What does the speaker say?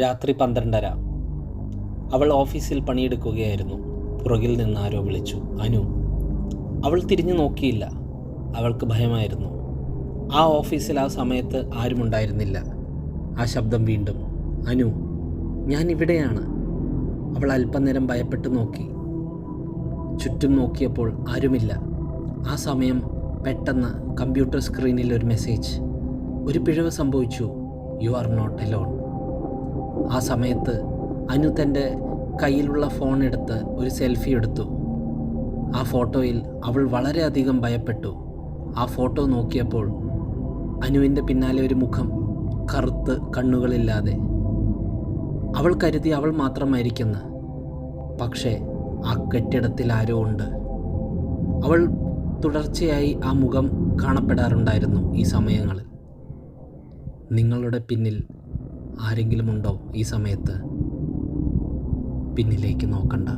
രാത്രി പന്ത്രണ്ടര. അവൾ ഓഫീസിൽ പണിയെടുക്കുകയായിരുന്നു. പുറകിൽ നിന്ന് ആരോ വിളിച്ചു. അനു. അവൾ തിരിഞ്ഞു നോക്കിയില്ല. അവൾക്ക് ഭയമായിരുന്നു. ആ ഓഫീസിൽ ആ സമയത്ത് ആരുമുണ്ടായിരുന്നില്ല ആ ശബ്ദം വീണ്ടും. അനു ഞാൻ ഇവിടെയാണ്. അവൾ അല്പനേരം ഭയപ്പെട്ട് നോക്കി. ചുറ്റും നോക്കിയപ്പോൾ ആരുമില്ല. ആ സമയം പെട്ടെന്ന് കമ്പ്യൂട്ടർ സ്ക്രീനിൽ ഒരു മെസ്സേജ്. ഒരു പിഴവ് സംഭവിച്ചു. യു ആർ നോട്ട് എലോൺ ആ സമയത്ത് അനു തന്റെ കയ്യിലുള്ള ഫോൺ എടുത്ത് ഒരു സെൽഫി എടുത്തു. ആ ഫോട്ടോയിൽ അവൾ വളരെയധികം ഭയപ്പെട്ടു. ആ ഫോട്ടോ നോക്കിയപ്പോൾ അനുവിന്റെ പിന്നാലെ ഒരു മുഖം കറുത്ത് കണ്ണുകളില്ലാതെ. അവൾ കരുതി അവൾ മാത്രമായിരിക്കുന്ന. പക്ഷേ ആ കെട്ടിടത്തിൽ ആരോ ഉണ്ട്. അവൾ തുടർച്ചയായി ആ മുഖം കാണപ്പെടാറുണ്ടായിരുന്നു ഈ സമയങ്ങളിൽ. നിങ്ങളുടെ പിന്നിൽ ആരെങ്കിലും ഉണ്ടോ ഈ സമയത്ത്? പിന്നിലേക്ക് നോക്കണ്ട.